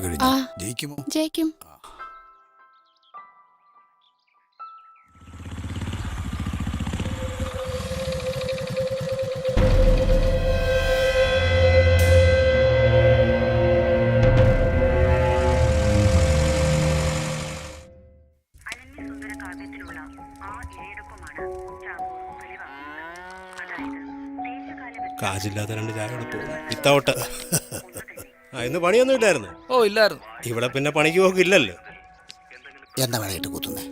കഴിഞ്ഞു. ജയിക്കുമോ? ജയിക്കും. കാശില്ലാത്ത രണ്ട് ചായ കൂടെ പോകും ഇത്തവട്ട്. ആ ഇന്ന് പണിയൊന്നും ഇല്ലായിരുന്നു. ഓ ഇല്ലായിരുന്നു. ഇവിടെ പിന്നെ പണിക്ക് പോകില്ലല്ലോ എന്താ വേണമായിട്ട് കുത്തുന്നേ?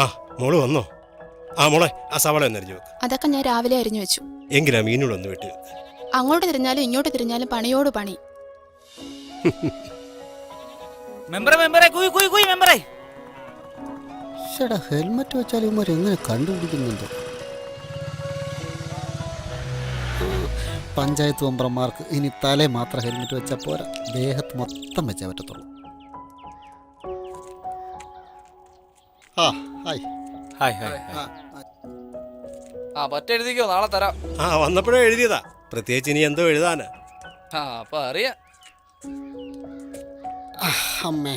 ആ മോൾ വന്നോ? ആ മോളെ ആ സവാള ഒന്ന് അരിഞ്ഞു വെക്ക്. അതൊക്കെ ഞാൻ രാവിലെ അരിഞ്ഞു വെച്ചു. എങ്കിലാ മീനോട് ഒന്ന് വെട്ടി വെക്ക്. അങ്ങോട്ട് തിരിഞ്ഞാലും ഇങ്ങോട്ട് തിരിഞ്ഞാലും പണിയോട് പണി. മെമ്പറെ മെമ്പറെ കുയി കുയി കുയി മെമ്പറെ. ഹെൽമെറ്റ് വെച്ചാൽ ഇവന്മാർ എങ്ങനെ കണ്ടുപിടിക്കുന്നുണ്ട്? പഞ്ചായത്ത് മെമ്പർമാർക്ക് ഇനി തലേ മാത്രം ഹെൽമെറ്റ് വെച്ചാൽ പോരാ. ദേഹത്ത് മൊത്തം വെച്ചേ പറ്റത്തുള്ളൂ. ആ ഹായ്. ഹായ് ഹായ് ആ, ആ പറ്റെഴുതിക്കോ നാളെ തരാം. ആ വന്നപ്പോഴേ എഴുതിയതാ. പ്രത്യേകിച്ച് ഇനി എന്തോ എഴുതാന്. ആ അപ്പൊ അറിയാം. ആ, അമ്മേ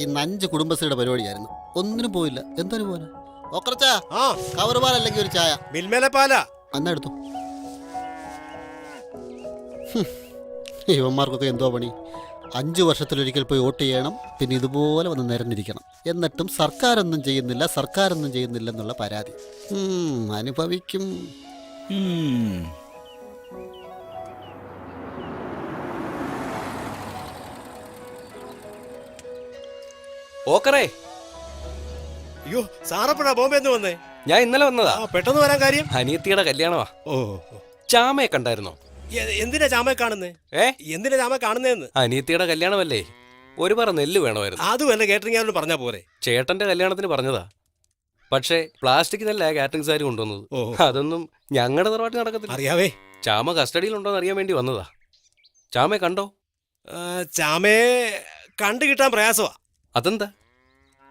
ഇന്ന് അഞ്ച് കുടുംബശ്രീയുടെ പരിപാടിയായിരുന്നു. ഒന്നിനും പോയില്ല. എന്തൊരു പോലെ ഓക്കറച്ചാ ആ. കവർ പാലല്ലെങ്കിൽ ഒരു ചായ. മിൽമേലെ പാലാ അന്നെടുത്തു ഹും, ഇവന്മാർക്കൊക്കെ എന്തോ പണി. അഞ്ചു വർഷത്തിലൊരിക്കൽ പോയി വോട്ട് ചെയ്യണം പിന്നെ ഇതുപോലെ വന്ന് നിരന്നിരിക്കണം. എന്നിട്ടും സർക്കാരൊന്നും ചെയ്യുന്നില്ല സർക്കാരൊന്നും ചെയ്യുന്നില്ല എന്നുള്ള പരാതി. ഉം, അനുഭവിക്കും. ഓക്കറേ അയ്യോ സാറപ്പഴാ ബോംബെ എന്ന് വന്നേ. ഞാൻ ഇന്നലെ വന്നതാ. പെട്ടെന്ന് വരാൻ കാര്യം? അനിയത്തിയുടെ കല്യാണമാ ഓ. ചാമയെ കണ്ടായിരുന്നോ? എന്തിനാ ചാമ കാണുന്നേ? ഏ? എന്തിനാ ചാമ കാണുന്നേന്ന്? അനിയത്തിയുടെ കല്യാണമല്ലേ? ഒരു പറ നെല്ല് വേണമായിരുന്നു. അതും വല്ല കേറ്ററിംഗ് ആരോട് പറഞ്ഞാ പോരെ. ചേട്ടന്റെ കല്യാണത്തിന് പറഞ്ഞതാ. പക്ഷേ പ്ലാസ്റ്റിക് നെല്ല കാറ്ററിംഗ് സാരി കൊണ്ടുവന്നത്. അതൊന്നും ഞങ്ങളുടെ തറവാട്ടിൽ നടക്കത്തില്ല. അറിയാവേ. ചാമ കസ്റ്റഡിയിലുണ്ടോന്ന് അറിയാൻ വേണ്ടി വന്നതാ. ചാമയെ കണ്ടോ? ചാമയെ കണ്ടു കിട്ടാൻ പ്രയാസമാ അതെന്താ?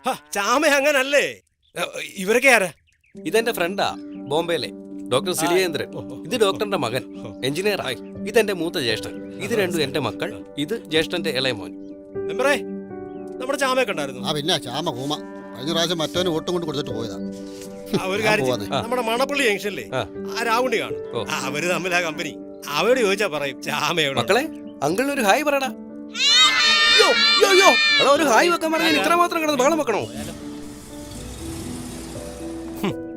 ഹ, ചാമ അങ്ങനല്ലേ? ആ, ഇവരൊക്കെ ആരാ? ഇതെന്റെ ഫ്രണ്ടാ ബോംബെയിലെ ഡോക്ടർ സിലിയേന്ദ്രൻ. ഇത് ഡോക്ടറിന്റെ മകൻ എഞ്ചിനീയർ ആയി. ഇതെന്റെ മൂത്ത ജ്യേഷ്ഠൻ. ഇത് രണ്ടും എന്റെ മക്കൾ ഇത് ജ്യേഷ്ഠന്റെ ഇളയ മോൻ. മെമ്പറേ നമ്മുടെ ചാമയൊക്കെ ഉണ്ടായിരുന്നു. ആ പിന്നെ ചാമ കൂമ. കഴിഞ്ഞ പ്രാവശ്യം മറ്റവന് ഓട്ടം കൊണ്ട് കൊടുത്തിട്ട് പോയതാ. ആ, ഒരു കാര്യം. നമ്മുടെ മണപ്പള്ളി ജംഗ്ഷനിലെ ആ. ആ രാവുണ്ടി കാണും. ആ, അവർ തമ്മിലാ കമ്പനി അവരോട് ചോദിച്ചാ പറയും ചാമയോട് മക്കളെ അങ്കിളിനൊരു ഹായ് പറയടാ. യ്യോ, അയ്യോ അയ്യോ. എടാ ഒരു ഹായ് വെക്കാൻ പറഞ്ഞാൽ ഇത്ര മാത്രം കിടന്ന് ബഹളം വെക്കണോ?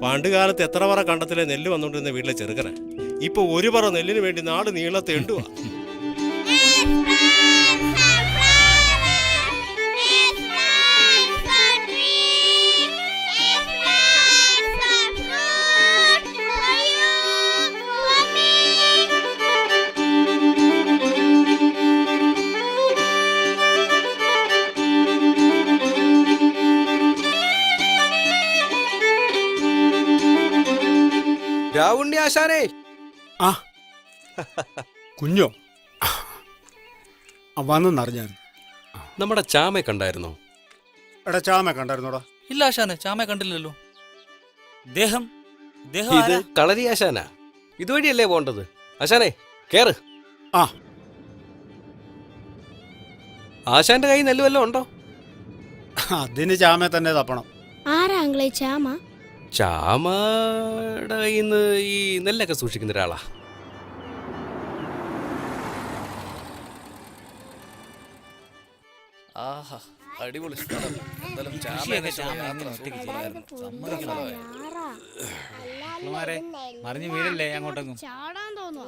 പണ്ട് കാലത്ത് എത്ര പറ കണ്ടത്തിലെ നെല്ല് വന്നോണ്ടിരുന്ന വീട്ടിലെ ചെറുക്കറ ഇപ്പൊ ഒരു പറ നെല്ലിന് വേണ്ടി നാട് നീളത്തെ എണ്ടുവാ ആശാനേ. ആ. കുഞ്ഞോ. ആ വന്നെന്നറിഞ്ഞായിരുന്നു നമ്മുടെ ചാമ കണ്ടായിരുന്നോ? എടാ ചാമ കണ്ടായിരുന്നോടാ. ഇല്ല ആശാനെ ചാമ കണ്ടില്ലല്ലോ. ദേഹം ദേഹം ഇത്? കളരി ആശാനാ. ഇതുവഴിയല്ലേ പോണ്ടത് ആശാനെ കേറ്. ആ. ആശാന്റെ കൈ നെല്ലുവല്ലോ ഉണ്ടോ? അതിന് ചാമ തന്നെ തപ്പണം. ആരാ ആംഗ്ലേ ചാമ? ചാമയുടെ ഇന്ന് ഈ നെല്ലൊക്കെ സൂക്ഷിക്കുന്ന ഒരാളാ. ആഹാ അടിപൊളി സ്ഥലം. എന്തായാലും ചാമയൊക്കെ മറിഞ്ഞു വീടല്ലേ അങ്ങോട്ടെങ്ങും? ചാടാൻ തോന്നുന്നു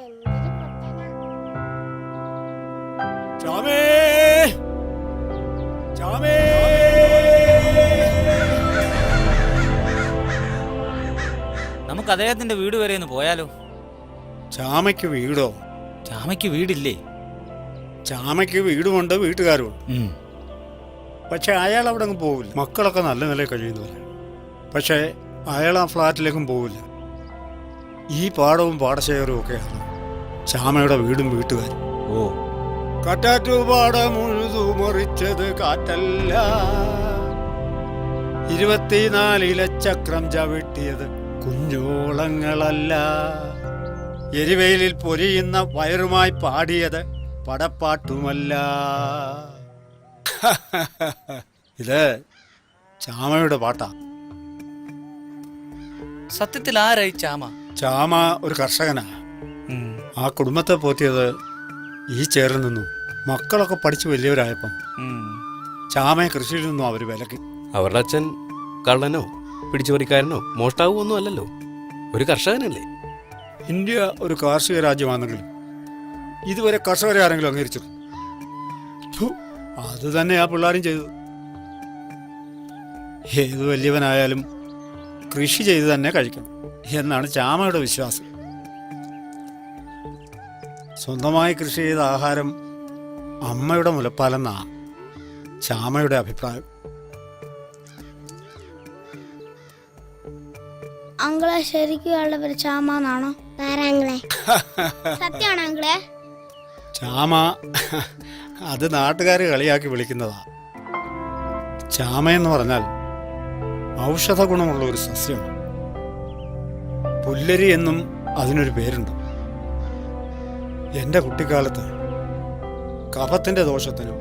ചാമേ ചാമേ നമുക്ക് അദ്ദേഹത്തിന്റെ വീട് വരെ ഒന്ന് പോയാലോ? ചാമയ്ക്ക് വീടോ? ചാമയ്ക്ക് വീടില്ലേ? ചാമയ്ക്ക് വീടുമുണ്ട് വീട്ടുകാരുമുണ്ട്. പക്ഷെ അയാൾ അവിടെ അങ്ങ് പോവില്ല. മക്കളൊക്കെ നല്ല നിലയിൽ കഴിയുന്നവരെ. പക്ഷേ അയാൾ ആ ഫ്ലാറ്റിലേക്കും പോവില്ല. ഈ പാടവും പാടശേഖരവും ഒക്കെയാണ് ചാമയുടെ വീടും വീട്ടുകാരും. ഓ. കാറ്റാറ്റുപാടം ഉഴുതു മറിച്ചത് കാറ്റല്ല. ഇരുപത്തിനാലിലെ ചക്രം ചവിട്ടിയത് കുഞ്ഞോളങ്ങളല്ല. എരിവെയിലിൽ പൊരിയുന്ന വയറുമായി പാടിയത് പടപ്പാട്ടുമല്ല. ഇത് ചാമയുടെ പാട്ടാ. സത്യത്തിൽ ആരായി ചാമ? ചാമ ഒരു കർഷകനാ. ആ കുടുംബത്തെ പോറ്റിയത് ഈ ചേറിൽ നിന്നും. മക്കളൊക്കെ പഠിച്ചു വലിയവരായപ്പം. ചാമയെ കൃഷിയിൽ നിന്നും അവർ വിലക്കി. അവരുടെ അച്ഛൻ കള്ളനോ? പിടിച്ചുപറിക്കാരനോ മോഷ്ടാവോ ഒന്നും അല്ലല്ലോ ഒരു കർഷകനല്ലേ? ഇന്ത്യ ഒരു കാർഷിക രാജ്യമാണെങ്കിലും ഇതുവരെ കർഷകരെ ആരെങ്കിലും അംഗീകരിച്ചു അത് തന്നെ ആ പിള്ളേരും ചെയ്തു ഏത് വലിയവനായാലും കൃഷി ചെയ്ത് തന്നെ കഴിക്കണം എന്നാണ് ചാമയുടെ വിശ്വാസം. സ്വന്തമായി കൃഷി ചെയ്ത ആഹാരം അമ്മയുടെ മുലപ്പാലെന്നാണ് ചാമയുടെ അഭിപ്രായം. അങ്കിളെ ശരിക്കും അയാളുടെ പേര് ചാമ എന്നാണോ? സത്യമാണോ അങ്കിളെ ചാമ അത് നാട്ടുകാർ കളിയാക്കി വിളിക്കുന്നതാ. ചാമയെന്ന് പറഞ്ഞാൽ ഔഷധ ഗുണമുള്ള ഒരു സസ്യമാണ്. പുല്ലരി എന്നും അതിനൊരു പേരുണ്ട്. എന്റെ കുട്ടിക്കാലത്ത് കഫത്തിന്റെ ദോഷത്തിനും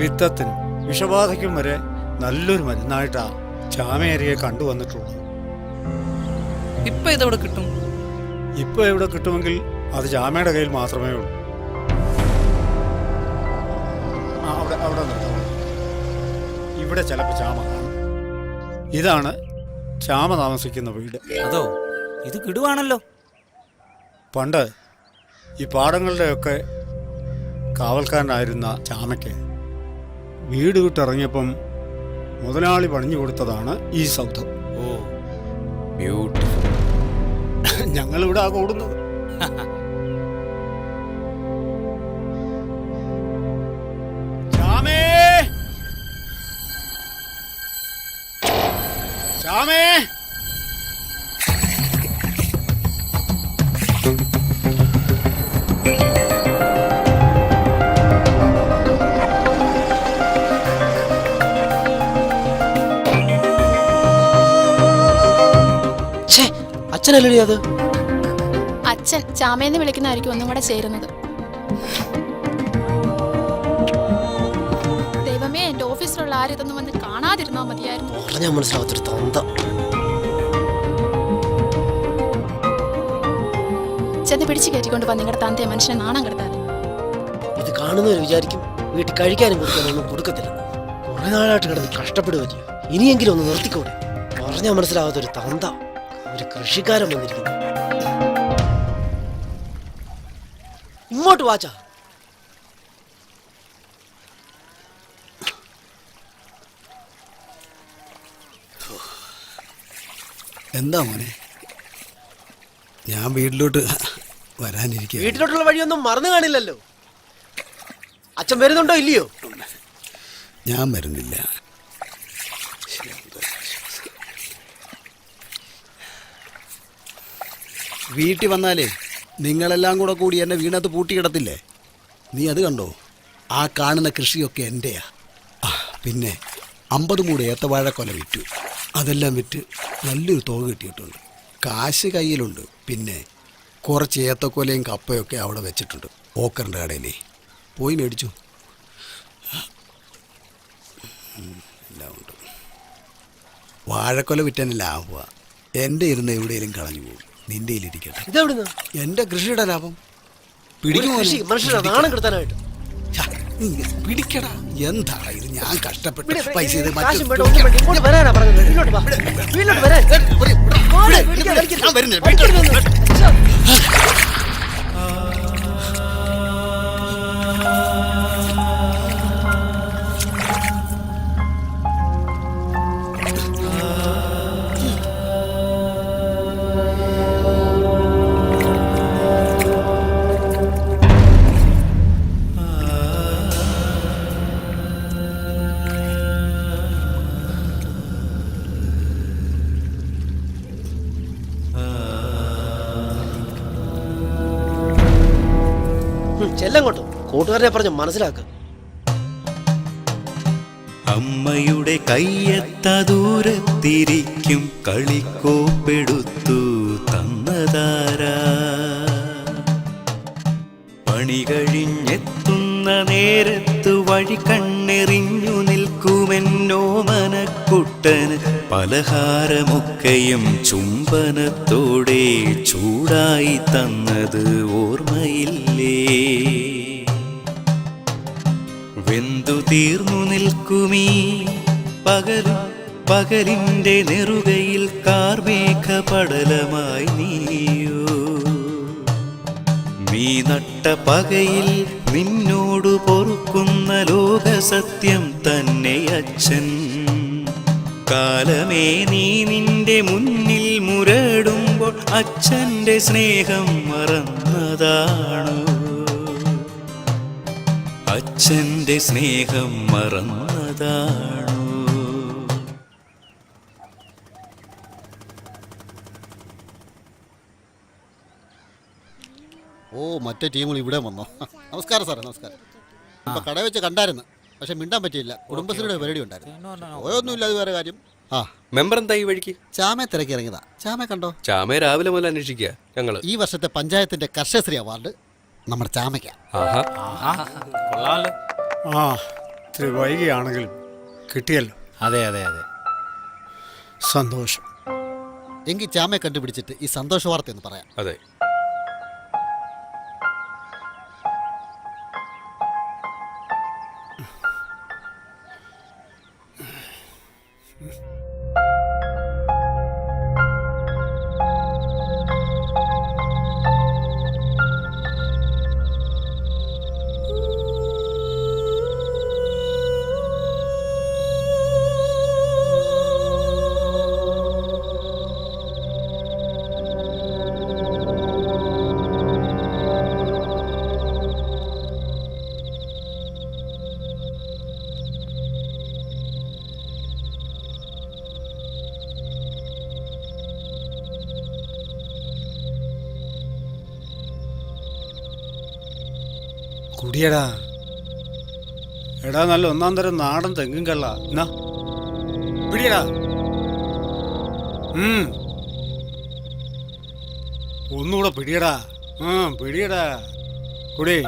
പിത്തത്തിനും വിഷബാധയ്ക്കും വരെ നല്ലൊരു മരുന്നായിട്ടാണ് ചാമയരിയെ കണ്ടുവന്നിട്ടുള്ളത്. ഇപ്പൊ ഇതെവിടെ കിട്ടും? ഇപ്പൊ എവിടെ കിട്ടുമെങ്കിൽ അത് ജാമയുടെ കയ്യിൽ മാത്രമേ ഉള്ളൂ. ആ, അവിടെ അവിടെ നിർത്താം. ഇവിടെ ചിലപ്പോൾ ചാമ കാണും. ഇതാണ് ചാമ താമസിക്കുന്ന വീട്. അതോ ഇത് കിടുവാണല്ലോ. പണ്ട് ഈ പാടങ്ങളുടെയൊക്കെ കാവൽക്കാരനായിരുന്ന ചാമയ്ക്ക് വീട് വിട്ടിറങ്ങിയപ്പം മുതലാളി പണിഞ്ഞു കൊടുത്തതാണ് ഈ സൗധം ഞങ്ങളിവിടെ ആ കൂടുന്നത്. ചാമേ ചാമേ അച്ഛനല്ലേ അത്? അച്ഛൻ ചാമയെന്ന് വിളിക്കുന്നതായിരിക്കും ഒന്നും കൂടെ ചേരുന്നത്. ദൈവമേ എന്റെ ഓഫീസിലുള്ള ആരും ഇതൊന്നും വന്ന് കാണാതിരുന്നാ മതിയായിരുന്നു. പറഞ്ഞാൽ മനസ്സിലാവാത്തൊരു തന്ത. ചെന്ന് പിടിച്ചു കയറ്റിക്കൊണ്ട് വന്ന് നിങ്ങളുടെ തന്തയെ മനുഷ്യനെ നാണം കെടുത്താൽ ഇത് കാണുന്നവർ വിചാരിക്കും വീട്ടിൽ കഴിക്കാനും കൊടുക്കാനൊന്നും കൊടുക്കത്തില്ല. കുറെ നാളായിട്ട് കിടന്ന് കഷ്ടപ്പെടുകയോ ഇനിയെങ്കിലും ഒന്ന് നിർത്തിക്കൂടെ. പറഞ്ഞാൽ മനസ്സിലാവാത്തൊരു തന്ത. ഒരു കൃഷിക്കാരൻ വന്നിരിക്കുന്നു. ഇങ്ങോട്ട് വാച്ച എന്താ മോനെ? ഞാൻ വീട്ടിലോട്ട് വരാനിരിക്കുക വീട്ടിലോട്ടുള്ള വഴിയൊന്നും മറന്നു കാണില്ലല്ലോ. അച്ഛൻ വരുന്നുണ്ടോ ഇല്ലയോ? ഞാൻ വരുന്നില്ല. വീട്ടിൽ വന്നാലേ നിങ്ങളെല്ലാം കൂടെ കൂടി എന്നെ വീണത്ത് പൂട്ടിക്കിടത്തില്ലേ? നീ അത് കണ്ടോ? ആ കാണുന്ന കൃഷിയൊക്കെ എന്റെയാ പിന്നെ അമ്പത് മൂട് ഏത്തവാഴക്കൊല വിറ്റു. അതെല്ലാം വിറ്റ് നല്ലൊരു തുക കിട്ടിയിട്ടുണ്ട്. കാശ് കയ്യിലുണ്ട്. പിന്നെ കുറച്ച് ഏത്തക്കൊലയും കപ്പയൊക്കെ അവിടെ വെച്ചിട്ടുണ്ട് ഓക്കറിന്റെ കടയിലേ. പോയി മേടിച്ചു. എല്ലാം ഉണ്ട്. വാഴക്കൊല വിറ്റാൻ ലാഭമാണ് എന്റെ ഇരുന്ന് എവിടെയെങ്കിലും കളഞ്ഞു പോകും. നിന്റെ ഇരിക്കട്ടെ ഇതെവിടുന്ന്? എന്റെ കൃഷിയുടെ ലാഭം. പിടിക്കും കൃഷി നാണം കിടത്താനായിട്ട്. പിടിക്കടാ. എന്താ ഇത്? ഞാൻ കഷ്ടപ്പെട്ട് പൈസ ഇത് കാശും മറ്റു വേണ്ട, ഒന്നും വേണ്ട. ഇങ്ങോട്ട് വരാനാ പറഞ്ഞത്. വീട്ടിലോട്ട് വാ. വീട്ടിലോട്ട് വരാൻ. ഞാൻ വരുന്നില്ല. ഉം, കൊണ്ടു കൂട്ടുകാരനെ പറഞ്ഞ് മനസ്സിലാക്കുക അമ്മയുടെ കയ്യെത്ത ദൂരത്തിരിക്കും കളിക്കോപ്പെടുത്തു തന്നതാരാ? പണി കഴിഞ്ഞെത്തുന്ന നേരത്ത് വഴി കണ്ണെറിഞ്ഞു നിൽക്കുമെന്നോ മനക്കുട്ടന് പലഹാരമൊക്കെയും ചുംബനത്തോടെ ചൂടായി തന്നത് ഓർമ്മയില്ലേ വെന്തു തീർന്നു നിൽക്കുമീ പകലും പകലിന്റെ നെറുകയിൽ കാർമേഘ പടലമായി നീയോ. നീ നട്ട പകയിൽ നിന്നോടു പൊറുക്കുന്ന ലോകസത്യം തന്നെ അച്ഛൻ. കാലമേ നീ നിന്റെ മുന്നിൽ മുരടുമ്പോൾ അച്ഛന്റെ സ്നേഹം മറന്നതാണോ. അച്ഛന്റെ സ്നേഹം മറന്നതാണോ. ഓ മറ്റേ ടീമുകൾ ഇവിടെ വന്നോ? നമസ്കാരം സാറേ നമസ്കാരം. ഇപ്പൊ കട വെച്ച് കണ്ടായിരുന്നു. പക്ഷെ മിണ്ടാൻ പറ്റിയില്ല. കുടുംബശ്രീയുടെ പരിപാടി ഉണ്ടായിരുന്നു. പോയൊന്നുമില്ല അത് വേറെ കാര്യം. ആ മെമ്പർ എന്താ ഈ വഴിക്ക്? ചാമയെ തിരക്കി ഇറങ്ങിയതാ ചാമ കണ്ടോ? ചാമയെ രാവിലെ മുതൽ അന്വേഷിക്കുക ഞങ്ങൾ. ഈ വർഷത്തെ പഞ്ചായത്തിന്റെ കർഷകശ്രീ അവാർഡ് നമ്മുടെ ചാമയ്ക്ക. ആ ഇത്തിരി വൈകിയാണെങ്കിലും കിട്ടിയല്ലോ. അതെ അതെ അതെ. സന്തോഷം. എങ്കിൽ ചാമയെ കണ്ടുപിടിച്ചിട്ട് ഈ സന്തോഷ വാർത്ത എന്ന് പറയാം. അതെ. കുടിയടാ എടാ നല്ല ഒന്നാം തരം നാടൻ തെങ്ങും കള്ള. പിടിയടാ. ഒന്നുകൂടെ പിടിയടാ. ആ പിടിയടാ. കുടി.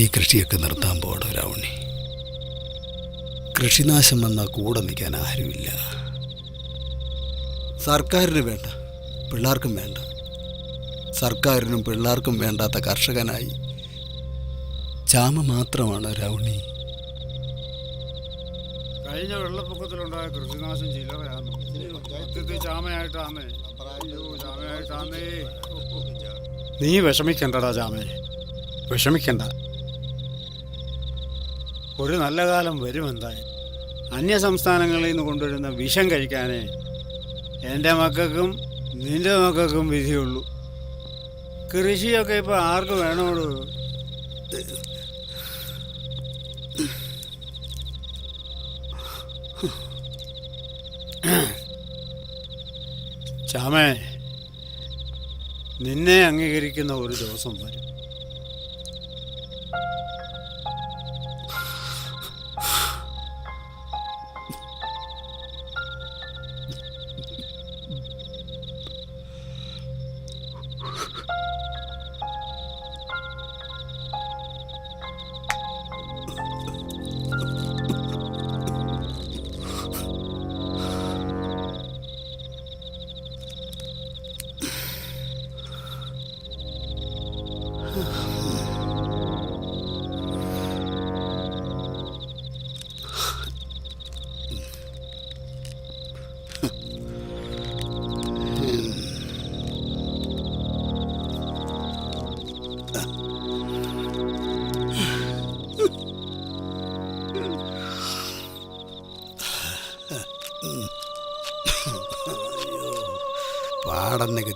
ഈ കൃഷിയൊക്കെ നിർത്താൻ പോടോ രാവണി? കൃഷിനാശം വന്നാൽ കൂടെ നിൽക്കാൻ ആരുമില്ല. സർക്കാരിന് വേണ്ട പിള്ളേർക്കും വേണ്ട. സർക്കാരിനും പിള്ളേർക്കും വേണ്ടാത്ത കർഷകനായി. ചാമ മാത്രമാണ് രൗണി കഴിഞ്ഞ വെള്ളപ്പൊക്കത്തിലുണ്ടായ കൃഷിനാശം ചാമയായിട്ടാന്നേ. നീ വിഷമിക്കണ്ടടാ ചാമേ. വിഷമിക്കണ്ട. ഒരു നല്ല കാലം വരുമെന്തായി അന്യ സംസ്ഥാനങ്ങളിൽ നിന്ന് കൊണ്ടുവരുന്ന വിഷം കഴിക്കാനേ എന്റെ മക്കൾക്കും നിന്റെ മക്കൾക്കും വിധിയുള്ളൂ. കൃഷിയൊക്കെ ഇപ്പോൾ ആർക്ക് വേണോളൂ ചാമേ നിന്നെ അംഗീകരിക്കുന്ന ഒരു ദിവസം വരും.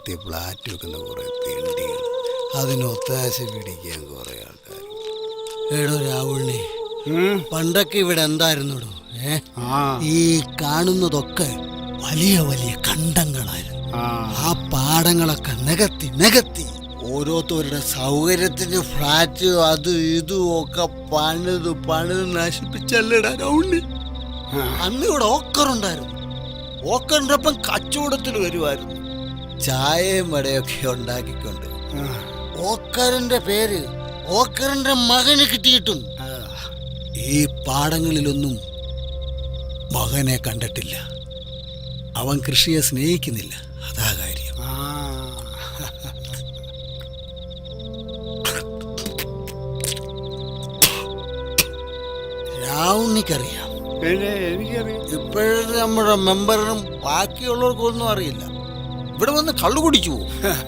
നികത്തിയ ഫ്ലാറ്റ് വെക്കുന്ന കുറേ തെണ്ടികൾ അതിന് ഒത്താശ പിടിക്കാൻ കുറേ ആൾക്കാർ എടോ രാഹുലിനെ പണ്ടൊക്കെ ഇവിടെ എന്തായിരുന്നുടോ? ഏ? ഈ കാണുന്നതൊക്കെ വലിയ വലിയ കണ്ടങ്ങളായിരുന്നു. ആ. പാടങ്ങളൊക്കെ നികത്തി നികത്തി. ഓരോരുത്തരുടെ സൗകര്യത്തിന് ഫ്ലാറ്റ് അത് ഇതും ഒക്കെ പണിത് പണിത് നശിപ്പിച്ചല്ലടാ രൗണ്ടി അന്ന് ഇവിടെ ഓക്കറുണ്ടായിരുന്നു. ഓക്കറിന്റെ ഒപ്പം കച്ചവടത്തിൽ വരുമായിരുന്നു. ചായയും വടയൊക്കെ ഉണ്ടാക്കിക്കൊണ്ട് ഓക്കറിന്റെ പേര് ഓക്കറിന്റെ മകന് കിട്ടിയിട്ടും ഈ പാടങ്ങളിലൊന്നും മകനെ കണ്ടിട്ടില്ല. അവൻ കൃഷിയെ സ്നേഹിക്കുന്നില്ല. അതാ കാര്യം. രാവണിക്കറിയാം രാവുണ്ണിക്കറിയാം. എനിക്കറിയാം. ഇപ്പോഴത്തെ നമ്മുടെ മെമ്പറിനും ബാക്കിയുള്ളവർക്കൊന്നും അറിയില്ല. ഇവിടെ വന്ന് കള്ളു കുടിച്ചു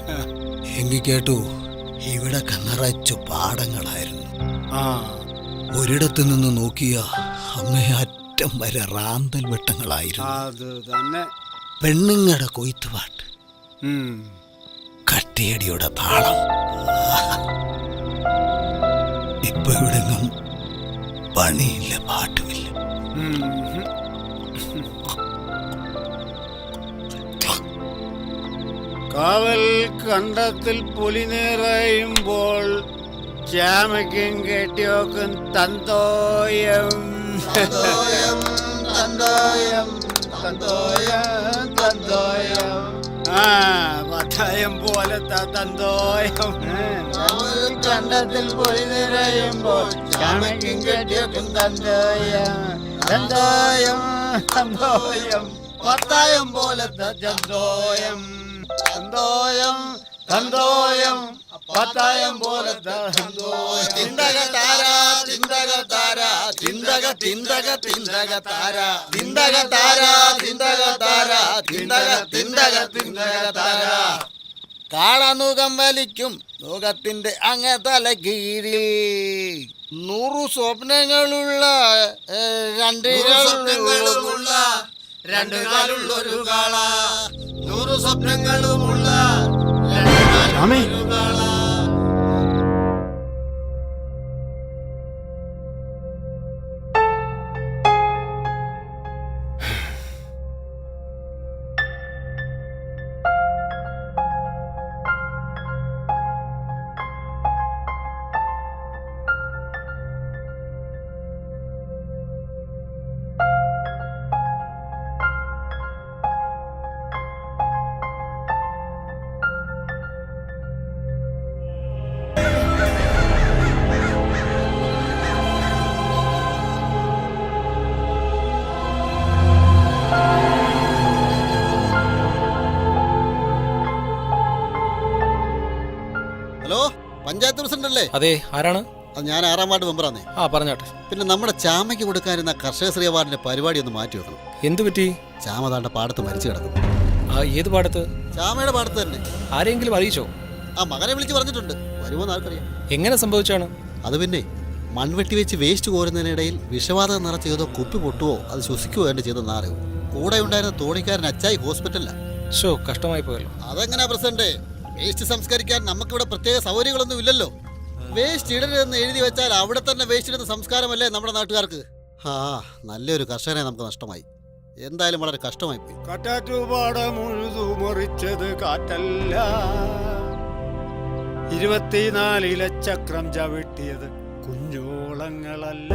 എങ്കിൽ കേട്ടു ഇവിടെ നിറച്ചു പാടങ്ങളായിരുന്നു. ആ. ഒരിടത്ത് നിന്ന് നോക്കിയ അങ്ങേ അറ്റം വരെ റാന്തൽ വെട്ടങ്ങളായിരുന്നു. പെണ്ണുങ്ങളുടെ കൊയ്ത്തുപാട്ട്. കട്ടിയടിയുടെ താളം. ഇപ്പൊ ഇവിടെങ്ങും പണിയില്ല പാട്ടുമില്ല. കാവൽ കണ്ടത്തിൽ പുലി നിറയുമ്പോൾ ചാമയ്ക്കും കെട്ടിയോക്കും തന്തോയം. തന്തോയം തന്തോയം തന്തോയം തന്തോയം. ആ പത്തായം പോലത്തെ തന്തോയം. കണ്ടത്തിൽ പുലി നിറയുമ്പോൾ ചാമയ്ക്കും കെട്ടിയോക്കും തന്തോയം. തന്തോയം തന്തോയം പത്തായം പോലത്തെ ചന്തോയം തന്തോയം തന്തോയം പത്തായം പോലത്തെ തന്തോയം. തിന്തക താര ചിന്തക താര ചിന്തക ചിന്തക ചിന്തക താര. ചിന്തക താര ചിന്തക താര ചിന്തക ചിന്തക ചിന്തക താര. കാളനുഖം വലിക്കും ലോകത്തിന്റെ അങ്ങ തല കീഴിൽ നൂറു സ്വപ്നങ്ങളുള്ള ഏ, രണ്ട് കാലുള്ളൊരു കാള. നൂറ് സ്വപ്നങ്ങളുമുള്ള സ്വാമി പഞ്ചായത്ത് പ്രസിഡന്റ് അല്ലേ? അതെ ആരാണ്? അത് ഞാൻ ആറാം വാർഡ് മെമ്പറാന്നേ ആ പറഞ്ഞോട്ടെ. പിന്നെ നമ്മുടെ ചാമയ്ക്ക് കൊടുക്കാനിരുന്ന കർഷക ശ്രീ അവാർഡിന്റെ പരിപാടി ഒന്ന് മാറ്റി വെക്കണം. എന്തു പറ്റി? ചാമ താണ്ട പാടത്ത് മരിച്ചു കിടക്കുന്നു. ആ ഏത് പാടത്ത്? ചാമയുടെ പാടത്ത് തന്നെ. ആരെങ്കിലും അറിയിച്ചോ? ആ മകനെ വിളിച്ച് പറഞ്ഞിട്ടുണ്ട്. വരുമോ ആർക്കറിയാം. എങ്ങനെ സംഭവിച്ചാണ്? അത് പിന്നെ മൺവെട്ടി വെച്ച് വേസ്റ്റ് കോരുന്നതിനിടയിൽ വിഷവാതകം നിറച്ച് ഏതോ കുപ്പി പൊട്ടുവോ അത് ശ്വസിക്കുവോ എന്റെ ചെയ്തെന്ന് അറിയും കൂടെ ഉണ്ടായിരുന്ന തോണിക്കാരൻ അച്ചായി ഹോസ്പിറ്റലിലാണ് ഷോ കഷ്ടമായി പോയല്ലോ. അതെങ്ങനെയാ പ്രസിഡന്റ്? വേസ്റ്റ് സംസ്കരിക്കാൻ നമുക്കിവിടെ പ്രത്യേക സൗകര്യങ്ങളൊന്നും ഇല്ലല്ലോ. വേസ്റ്റ് ഇടരുതെന്ന് എഴുതി വെച്ചാൽ അവിടെ തന്നെ വേസ്റ്റ് ഇടുന്ന സംസ്കാരമല്ലേ നമ്മുടെ നാട്ടുകാർക്ക്? ആ നല്ലൊരു കർഷകനെ നമുക്ക് നഷ്ടമായി. എന്തായാലും വളരെ കഷ്ടമായി പോയി. കാറ്റാറ്റുപാടം ഉഴുതു മറിച്ചത് കാറ്റല്ല. ഇരുപത്തിനാലിലെ ചക്രം ചവിട്ടിയത് കുഞ്ഞോളങ്ങളല്ല.